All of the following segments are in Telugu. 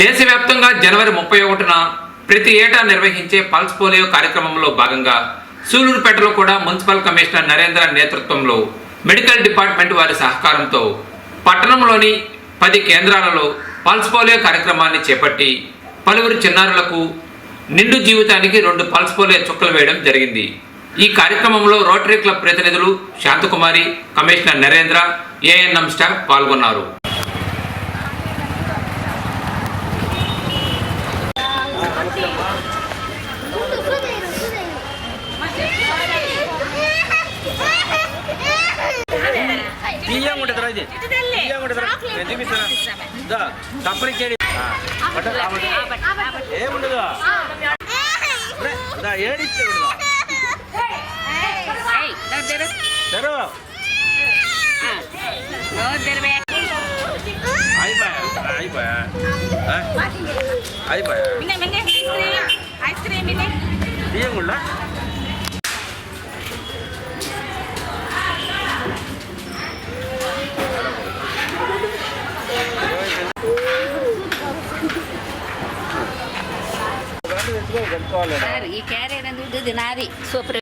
దేశవ్యాప్తంగా జనవరి ముప్పై ఒకటిన ప్రతి ఏటా నిర్వహించే పల్స్ పోలియో కార్యక్రమంలో భాగంగా సూలూరుపేటలో కూడా మున్సిపల్ కమిషనర్ నరేంద్ర నేతృత్వంలో మెడికల్ డిపార్ట్మెంట్ వారి సహకారంతో పట్టణంలోని పది కేంద్రాలలో పల్స్ పోలియో కార్యక్రమాన్ని చేపట్టి పలువురు చిన్నారులకు నిండు జీవితానికి రెండు పల్స్ పోలియో చుక్కలు వేయడం జరిగింది. ఈ కార్యక్రమంలో రోటరీ క్లబ్ ప్రతినిధులు Shanthakumari commissioner Narendra ANM staff పాల్గొన్నారు. తీయం ఉంటుంది రా ఇది తీయం ఉంటుంది రా నేను చూపిస్తాను దా తప్పని చేయడి ఏముండదు రే, దా ఏడిస్తే కూడా తెరు అయిపోయా అయిపోయా అయిపోయా తీయం కూడా ఈ క్యారియర్ ఎందుకు ఇది నాది సూపర్.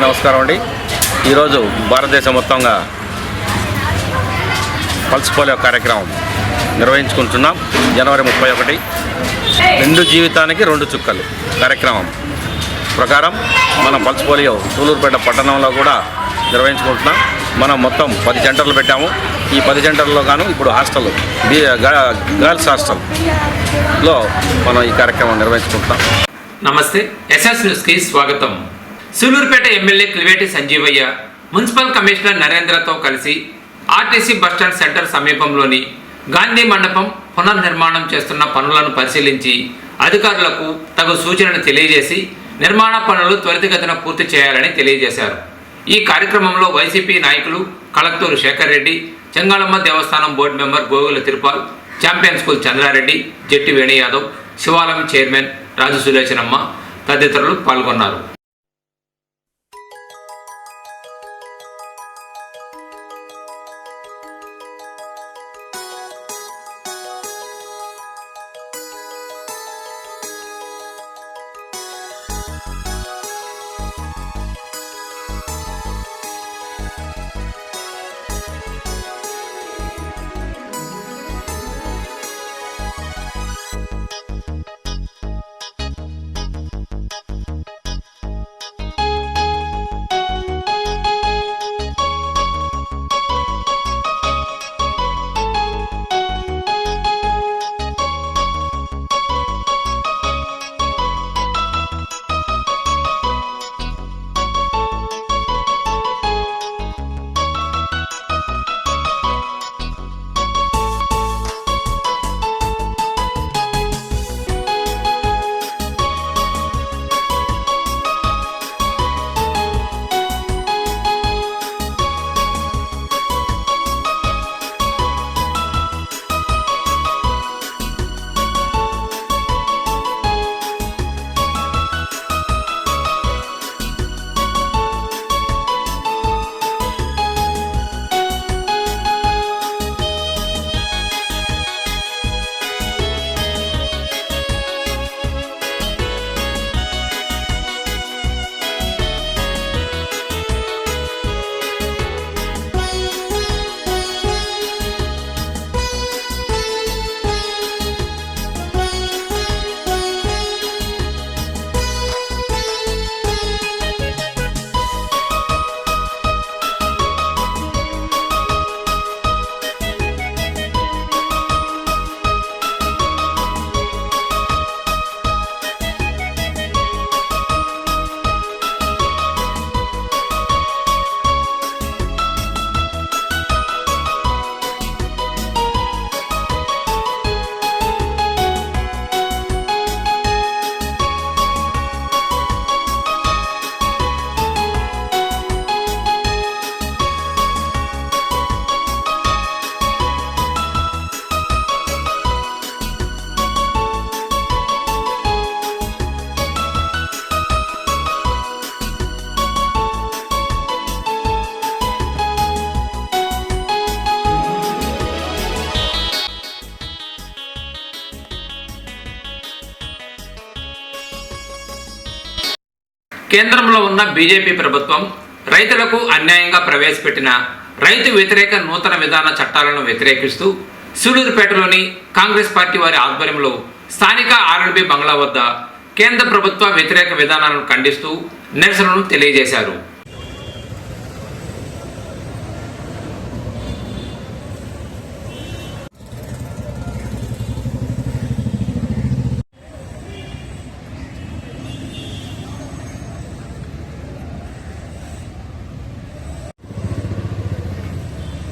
అందరికీ నమస్కారం అండి. ఈరోజు భారతదేశం మొత్తంగా పల్స్ పోలియో కార్యక్రమం నిర్వహించుకుంటున్నాం. జనవరి ముప్పై ఒకటి. రెండు జీవితానికి రెండు చుక్కలు కార్యక్రమం ప్రకారం మనం పల్స్ పోలియో సూలూరుపేట పట్టణంలో కూడా నిర్వహించుకుంటున్నాం. మనం మొత్తం పది సెంటర్లు పెట్టాము. ఈ పది సెంటర్లో గాను ఇప్పుడు హాస్టల్ బీ గర్ల్స్ హాస్టల్లో మనం ఈ కార్యక్రమం నిర్వహించుకుంటున్నాం. నమస్తే. ఎస్ఎస్ న్యూస్కి స్వాగతం. Sullurpeta MLA Kiliveti Sanjeevaiah municipal commissioner నరేంద్రతో కలిసి ఆర్టీసీ బస్టాండ్ సెంటర్ సమీపంలోని గాంధీ మండపం పునర్నిర్మాణం చేస్తున్న పనులను పరిశీలించి అధికారులకు తగు సూచనలు తెలియజేసి నిర్మాణ పనులు త్వరితగతిన పూర్తి చేయాలని తెలియజేశారు. ఈ కార్యక్రమంలో వైసీపీ నాయకులు కలెక్టూరు శేఖర్ రెడ్డి చెంగాళమ్మ దేవస్థానం board member Gogula Tirupal champion school Chandrareddy Jatti Venu Yadav శివాలయం చైర్మన్ రాజు సులేచనమ్మ తదితరులు పాల్గొన్నారు. కేంద్రంలో ఉన్న బీజేపీ ప్రభుత్వం రైతులకు అన్యాయంగా ప్రవేశపెట్టిన రైతు వ్యతిరేక నూతన విధాన చట్టాలను వ్యతిరేకిస్తూ సూలూరుపేటలోని కాంగ్రెస్ పార్టీ వారి ఆధ్వర్యంలో స్థానిక ఆర్ఎల్బీ బంగ్లా వద్ద కేంద్ర ప్రభుత్వ వ్యతిరేక విధానాలను ఖండిస్తూ నిరసనను తెలియజేశారు.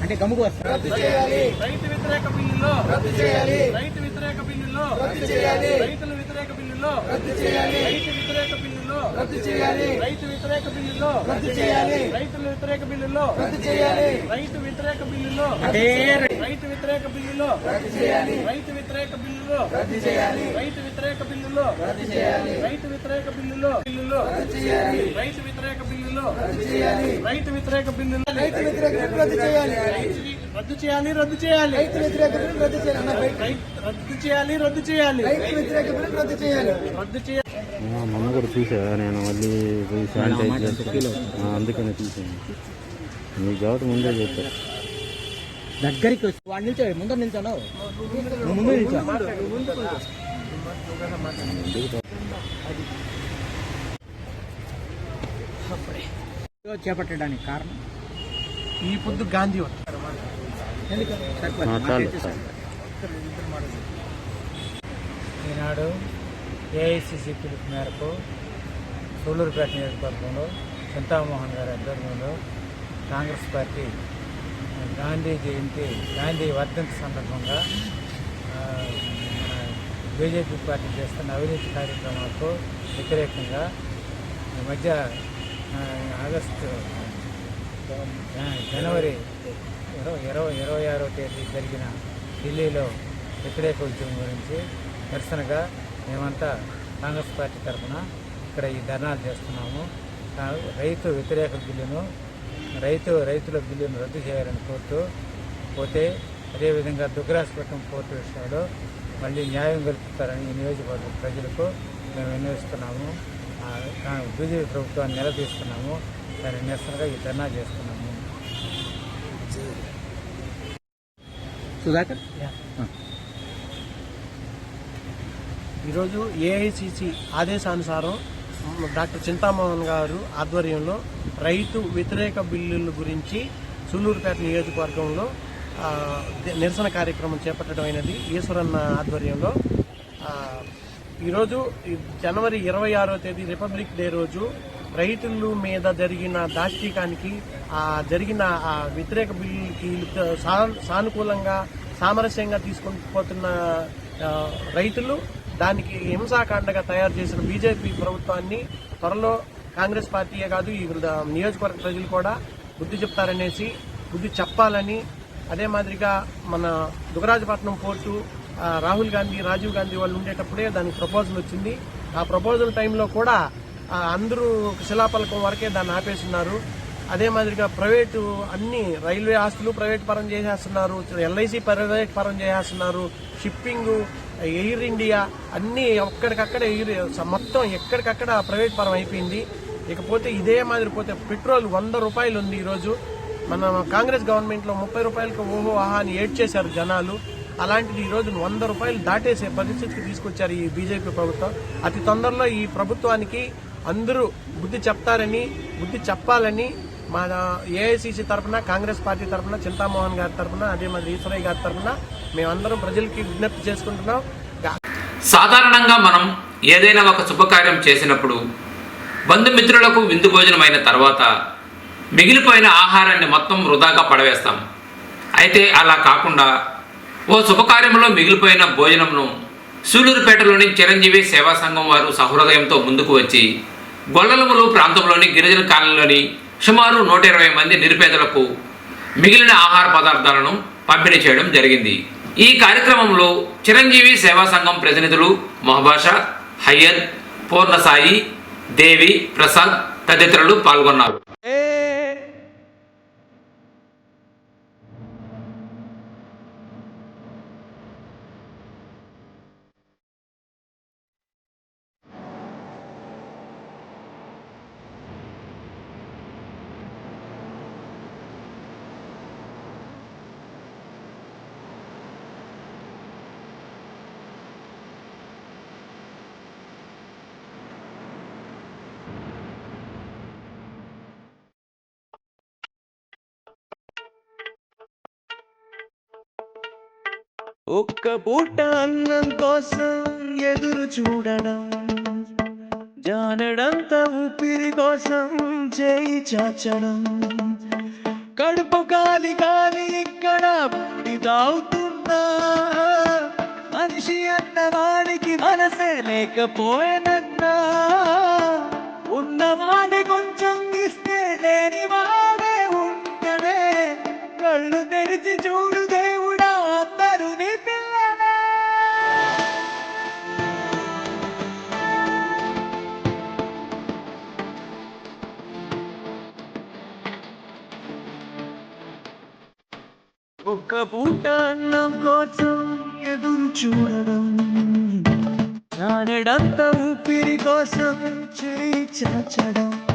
అంటే గమ్ముకు వస్తారు రైతు వ్యతిరేక బిల్లులో రద్దు చేయాలి. రైతు వ్యతిరేక బిల్లులో రద్దు చేయాలి. రైతుల వ్యతిరేక బిల్లులో రద్దు చేయాలి. రైతు వ్యతిరేక బిల్లులో రద్దు చేయాలి. రైతు వ్యతిరేక బిల్లులో రద్దు చేయాలి. రైతుల వ్యతిరేక బిల్లులో రద్దు చేయాలి. రైతు వ్యతిరేక బిల్లులో అంటే రైతు వ్యతిరేక బిల్లులో రద్దు చేయాలి రైతు వ్యతిరేక బిల్లులో రద్దు చేయాలి రైతు వ్యతిరేక బిల్లులో రద్దు చేయాలి రైతు వ్యతిరేక బిల్లులో బిల్లులో రద్దు చేయాలి రైతు వ్యతిరేక బిల్లులో రద్దు చేయాలి రైతు వ్యతిరేక బిల్లులో రైతు వ్యతిరేక రద్దు చేయాలి రద్దు చేయాలి రద్దు చేయాలి రైతు వ్యతిరేక బిల్లు రద్దు చేయాలి రద్దు చేయాలి రద్దు చేయాలి రైతు వ్యతిరేక బిల్లు రద్దు చేయాలి రద్దు చేయాలి మొన్న కూడా చూసా నేను మళ్ళీ పోయి శానిటైజ్ అందుకని తీసాను మీకు కాబట్టి ముందే చెప్పారు దగ్గరికి వచ్చి వాడు నిల్చో ముందర నిల్చాను? నువ్వు ముందు నిల్చో. చేపట్టడానికి కారణం? ఈ పొద్దు గాంధీ ఈనాడు ఏఐసిసి పిలుపు మేరకు సూళ్ళూరుపేట నియోజకవర్గంలో చింతామోహన్ గారి ఆధ్వర్యంలో కాంగ్రెస్ పార్టీ గాంధీ జయంతి గాంధీ వర్ధంతి సందర్భంగా బీజేపీ పార్టీ చేస్తున్న అవినీతి కార్యక్రమాలకు వ్యతిరేకంగా ఈ మధ్య ఆగస్టు జనవరి ఇరవై ఇరవై ఇరవై ఆరో తేదీ జరిగిన ఢిల్లీలో వ్యతిరేక ఉద్యమం గురించి నిరసనగా మేమంతా కాంగ్రెస్ పార్టీ తరఫున ఇక్కడ ఈ ధర్నాలు చేస్తున్నాము. రైతు వ్యతిరేక బిల్లును రైతు రైతుల బిల్లును రద్దు చేయాలని కోరుతూ పోతే అదేవిధంగా దుగ్గరాజపట్నం పోర్టు విషయంలో మళ్ళీ న్యాయం కల్పిస్తారని ఈ నియోజకవర్గ ప్రజలకు మేము కా- బీజేపీ ప్రభుత్వాన్ని నిలదీస్తున్నాము. దాని నిరసనగా ఈ ధర్నా చేస్తున్నాము. సుధాకర్? ఈరోజు ఏఐసిసి ఆదేశానుసారం డాక్టర్ చింతామోహన్ గారు ఆధ్వర్యంలో రైతు వ్యతిరేక బిల్లుల గురించి సూలూరుపేట నియోజకవర్గంలో నిరసన కార్యక్రమం చేపట్టడం అయినది ఈశ్వరన్న ఆధ్వర్యంలో. ఈరోజు జనవరి ఇరవై ఆరో తేదీ రిపబ్లిక్ డే రోజు రైతుల మీద జరిగిన దాష్టీకానికి ఆ జరిగిన ఆ వ్యతిరేక బిల్లుకి సా- సానుకూలంగా సామరస్యంగా తీసుకొని పోతున్న రైతులు దానికి హింసాకాండగా తయారు చేసిన బీజేపీ ప్రభుత్వాన్ని త్వరలో కాంగ్రెస్ పార్టీయే కాదు ఈ నియోజకవర్గ ప్రజలు కూడా బుద్ధి చెప్తారనేసి బుద్ధి చెప్పాలని అదే మాదిరిగా మన దుగరాజపట్నం పోర్టు రాహుల్ గాంధీ రాజీవ్ గాంధీ వాళ్ళు ఉండేటప్పుడే దానికి ప్రపోజల్ వచ్చింది. ఆ ప్రపోజల్ టైంలో కూడా అందరూ శిలాపలకం వరకే దాన్ని ఆపేస్తున్నారు. అదే మాదిరిగా ప్రైవేటు అన్ని రైల్వే ఆస్తులు ప్రైవేట్ పరం చేసేస్తున్నారు. ఎల్ఐసి ప్రైవేట్ పరం చేసేస్తున్నారు. షిప్పింగ్ ఎయిర్ ఇండియా అన్నీ ఒక్కడికక్కడ ఎయిర్ మొత్తం ఎక్కడికక్కడ ప్రైవేట్ పరం అయిపోయింది. ఇకపోతే ఇదే మాదిరి పోతే పెట్రోల్ వంద రూపాయలు ఉంది ఈరోజు. మన కాంగ్రెస్ గవర్నమెంట్లో ముప్పై రూపాయలకు ఓహో ఆహా అని చేశారు జనాలు. అలాంటిది ఈ రోజు వంద రూపాయలు దాటేసే పరిస్థితికి తీసుకొచ్చారు ఈ బీజేపీ ప్రభుత్వం. అతి తొందరలో ఈ ప్రభుత్వానికి అందరూ బుద్ధి చెప్తారని బుద్ధి చెప్పాలని మా ఏఐసిసి తరఫున కాంగ్రెస్ పార్టీ తరఫున చింతామోహన్ గారి తరఫున అదే మరి ఈశ్వరయ్య గారి తరఫున మేమందరం ప్రజలకి విజ్ఞప్తి చేసుకుంటున్నాం. సాధారణంగా మనం ఏదైనా ఒక శుభకార్యం చేసినప్పుడు బంధుమిత్రులకు విందు భోజనం అయిన తర్వాత మిగిలిపోయిన ఆహారాన్ని మొత్తం వృధాగా పడవేస్తాం. అయితే అలా కాకుండా ఓ శుభకార్యంలో మిగిలిపోయిన భోజనంను సూలూరుపేటలోని చిరంజీవి సేవా సంఘం వారు సహృదయంతో ముందుకు వచ్చి గొల్లలములు ప్రాంతంలోని గిరిజన కాలనీలోని సుమారు నూట ఇరవై మంది నిరుపేదలకు మిగిలిన ఆహార పదార్థాలను పంపిణీ చేయడం జరిగింది. ఈ కార్యక్రమంలో చిరంజీవి సేవా సంఘం ప్రతినిధులు మహబాష హయ్యద్ పూర్ణసాయి దేవి ప్రసాద్ తదితరులు పాల్గొన్నారు. ఒక్క పూట అన్నం కోసం ఎదురు చూడడం జానడంత ఊపిరి కోసం చేయి చాచడం. కడుపు కాలి కాలి ఇక్కడ తాగుతున్నా మనిషి అన్నవాడికి మనసే లేకపోయినన్నా. ఉన్నవాడి కొంచెం ఇస్తే లేనివా? ఒక్క పూట అన్నం కోసం ఎదురు చూడడం. నానడంత ఊపిరి కోసం చేయి చాచడం.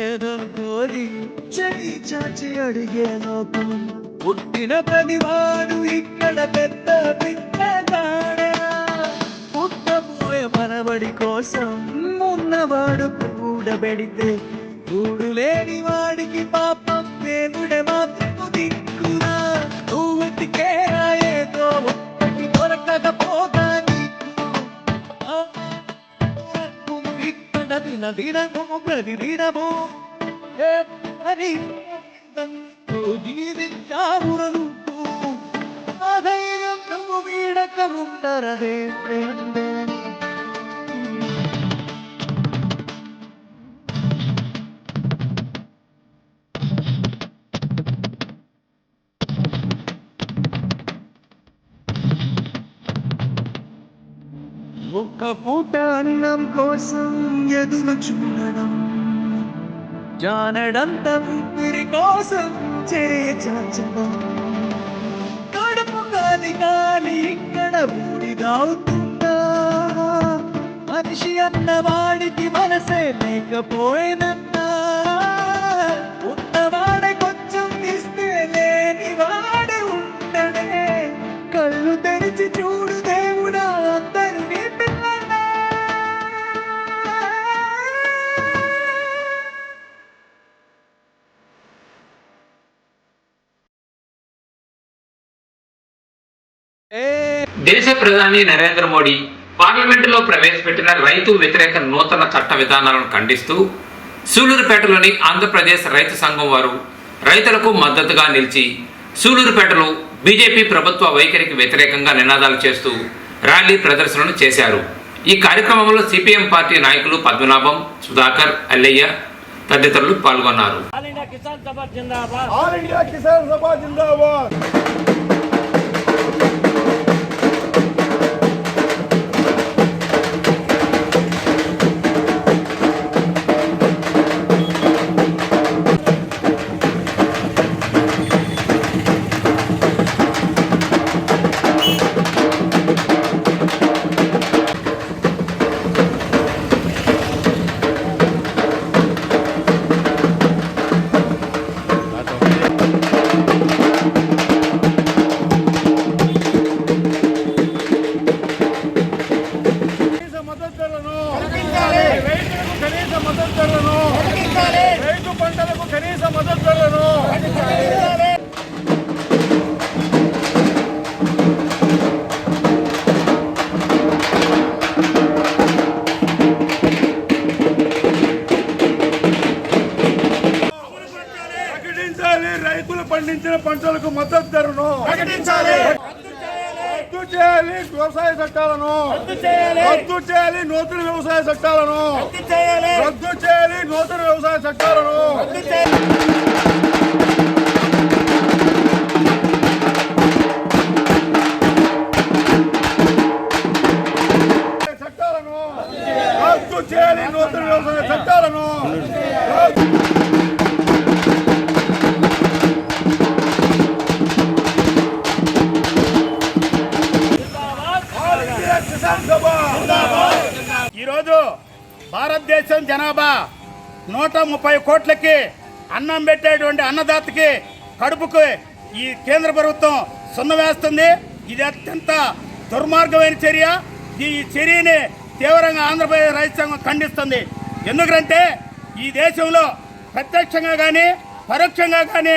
ఏదో కోరి చెయ్యి చాచి అడిగే లోకం పుట్టిన ప్రతివాడు ఇక్కడ పెద్ద పిల్లగాడా పుట్టబోయే మనబడి కోసం ఉన్నవాడు కూడబెడితే కూడు లేని వాడికి పాపం దేవుడే మాత్రము దిక్కునా? నువ్వు వెతికే ఒక్కటి దొరకకపోతా ఇక్కడ దిన దినము ప్రతి దినము ఏ హరి జీవించావురను ఆ ఒక్క పూట అన్నం కోసం ఎదురు చూడడం. జానడంత ఊపిరి కోసం చేయ చాచడం. కడుపు కాలి కాని ఇక్కడ బూడిదవుతుందా మనిషి అన్నవాడికి మనసే లేకపోయినా దేశ ప్రధాని నరేంద్ర మోడీ పార్లమెంటులో ప్రవేశపెట్టిన రైతు వ్యతిరేక నూతన చట్ట విధానాలను ఖండిస్తూ సూలూరుపేటలోని ఆంధ్రప్రదేశ్ రైతు సంఘం వారు రైతులకు మద్దతుగా నిలిచి సూలూరుపేటలో బీజేపీ ప్రభుత్వ వైఖరికి వ్యతిరేకంగా నినాదాలు చేస్తూ ర్యాలీ ప్రదర్శనలు చేశారు. ఈ కార్యక్రమంలో సిపిఎం పార్టీ నాయకులు పద్మనాభం సుధాకర్ అల్లయ్య తదితరులు పాల్గొన్నారు. ఆల్ ఇండియా కిసాన్ ముప్పై కోట్లకి అన్నం పెట్టేటువంటి అన్నదాతకి కడుపుకి ఈ కేంద్ర ప్రభుత్వం సున్న వేస్తుంది. ఇది అత్యంత దుర్మార్గమైన చర్య. ఈ చర్యని తీవ్రంగా ఆంధ్రప్రదేశ్ రైతు ఖండిస్తుంది. ఎందుకంటే ఈ దేశంలో ప్రత్యక్షంగా కానీ పరోక్షంగా కానీ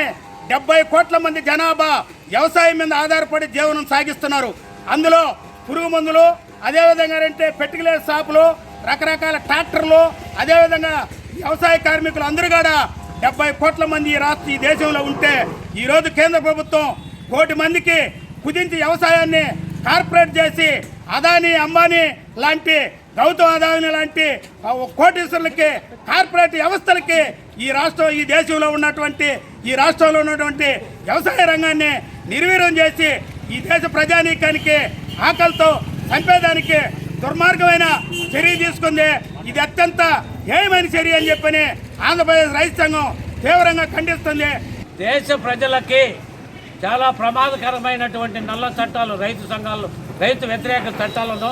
డెబ్బై కోట్ల మంది జనాభా వ్యవసాయం మీద ఆధారపడి జీవనం సాగిస్తున్నారు. అందులో పురుగు మందులు అదేవిధంగా అంటే పెట్టుకులే షాపులు రకరకాల ట్రాక్టర్లు అదేవిధంగా వ్యవసాయ కార్మికులు అందరూ కూడా డెబ్బై కోట్ల మంది ఈ రాష్ట్ర ఈ దేశంలో ఉంటే ఈరోజు కేంద్ర ప్రభుత్వం కోటి మందికి కుదించి వ్యవసాయాన్ని కార్పొరేట్ చేసి అదాని అంబానీ లాంటి గౌతమ్ అదాని లాంటి కోటీశ్వరులకి కార్పొరేట్ వ్యవస్థలకి ఈ రాష్ట్రం ఈ దేశంలో ఉన్నటువంటి ఈ రాష్ట్రంలో ఉన్నటువంటి వ్యవసాయ రంగాన్ని నిర్వీర్యం చేసి ఈ దేశ ప్రజానీకానికి ఆకలితో చంపేదానికి దుర్మార్గమైన చర్య తీసుకుంది ఇది అత్యంత హేయమైన చర్య అని చెప్పని ఆంధ్రప్రదేశ్ రైతు సంఘం తీవ్రంగా ఖండిస్తుంది. దేశ ప్రజలకి చాలా ప్రమాదకరమైనటువంటి నల్ల చట్టాలు రైతు సంఘాలు రైతు వ్యతిరేక చట్టాలను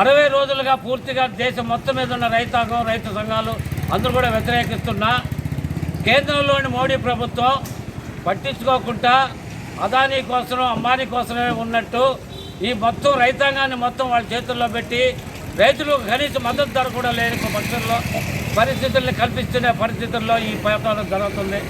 అరవై రోజులుగా పూర్తిగా దేశం మొత్తం మీద ఉన్న రైతాంగం రైతు సంఘాలు అందరూ కూడా వ్యతిరేకిస్తున్నా. కేంద్రంలోని మోడీ ప్రభుత్వం పట్టించుకోకుండా అదానీ కోసం అంబానీ కోసమే ఉన్నట్టు ఈ మొత్తం రైతాంగాన్ని మొత్తం వాళ్ళ చేతుల్లో పెట్టి రైతులకు కనీస మద్దతు ధర కూడా లేని పక్షంలో పరిస్థితుల్ని కల్పిస్తున్న పరిస్థితుల్లో ఈ పోరాటం జరుగుతుంది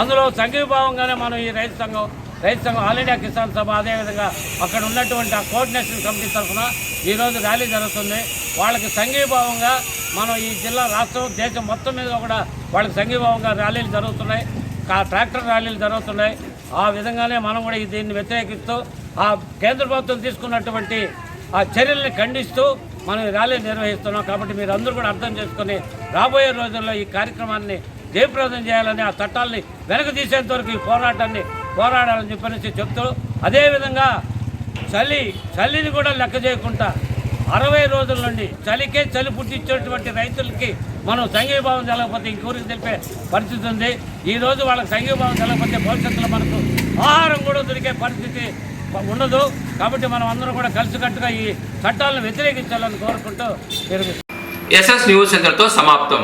అందులో సంఘీభావంగానే మనం ఈ రైతు సంఘం రైతు సంఘం ఆల్ ఇండియా కిసాన్ సభ అదేవిధంగా అక్కడ ఉన్నటువంటి ఆ కోఆర్డినేషన్ కమిటీ తరఫున ఈరోజు ర్యాలీ జరుగుతుంది. వాళ్ళకి సంఘీభావంగా మనం ఈ జిల్లా రాష్ట్రం దేశం మొత్తం మీద కూడా వాళ్ళకి సంఘీభావంగా ర్యాలీలు జరుగుతున్నాయి. ట్రాక్టర్ ర్యాలీలు జరుగుతున్నాయి. ఆ విధంగానే మనం కూడా దీన్ని వ్యతిరేకిస్తూ ఆ కేంద్ర ప్రభుత్వం తీసుకున్నటువంటి ఆ చర్యల్ని ఖండిస్తూ మనం ర్యాలీ నిర్వహిస్తున్నాం కాబట్టి మీరు అందరూ కూడా అర్థం చేసుకొని రాబోయే రోజుల్లో ఈ కార్యక్రమాన్ని జయప్రదం చేయాలని ఆ చట్టాల్ని వెనక తీసేంత వరకు ఈ పోరాటాన్ని పోరాడాలని చెప్పనేసి చెప్తూ అదేవిధంగా చలి చలిని కూడా లెక్క చేయకుండా అరవై రోజుల నుండి చలికే చలి పుట్టించేటువంటి రైతులకి మనం సంఘీభావం తెలకపోతే ఇంకొకరికి తెలిపే పరిస్థితి ఉంది. ఈ రోజు వాళ్ళకి సంఘీభావం తెలకపోతే భవిష్యత్తులో మనకు ఆహారం కూడా దొరికే పరిస్థితి ఉండదు. కాబట్టి మనం అందరం కూడా కలిసికట్టుగా ఈ చట్టాలను వ్యతిరేకించాలని కోరుకుంటూ ఎస్ఎస్ న్యూస్ సెంటర్తో సమాప్తం.